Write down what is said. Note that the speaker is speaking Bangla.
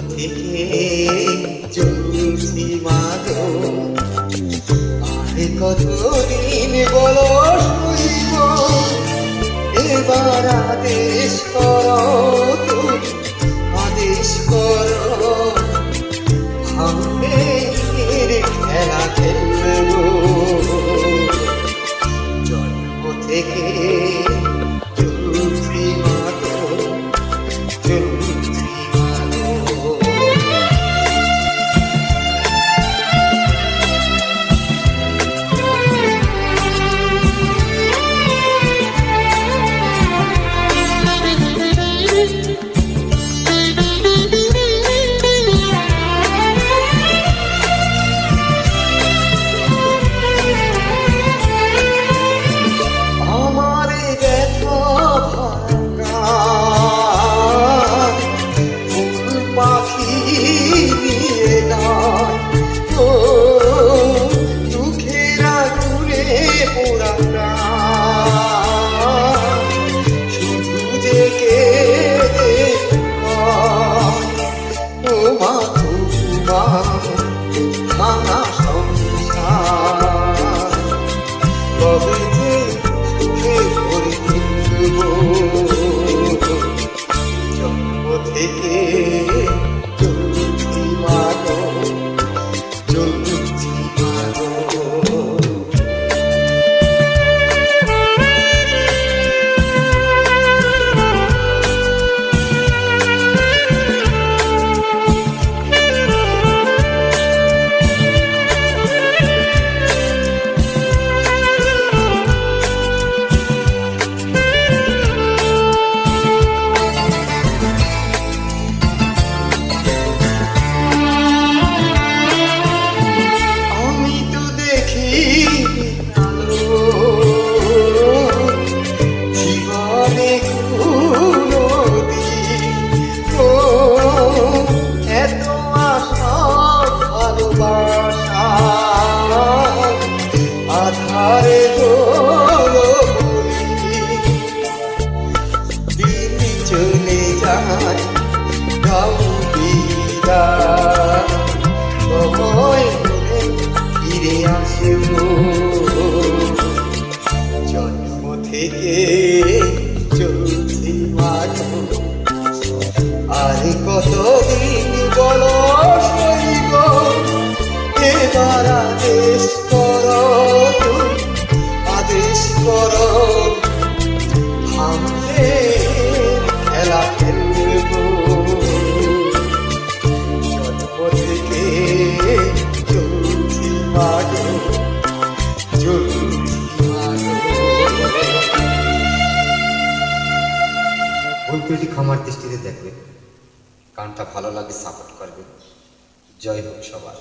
থেকে চলছি মাগো। আর কতদিন বলো শুনিব? এবার আদেশ কর। ভাঙা দিকে চলছি মাঝে আর কতদিন বলো সৈব এবার ভিডিওটি ক্ষমার দৃষ্টিতে দেখবে। গানটা ভালো লাগে সাপোর্ট করবে। জয় হোক সবার।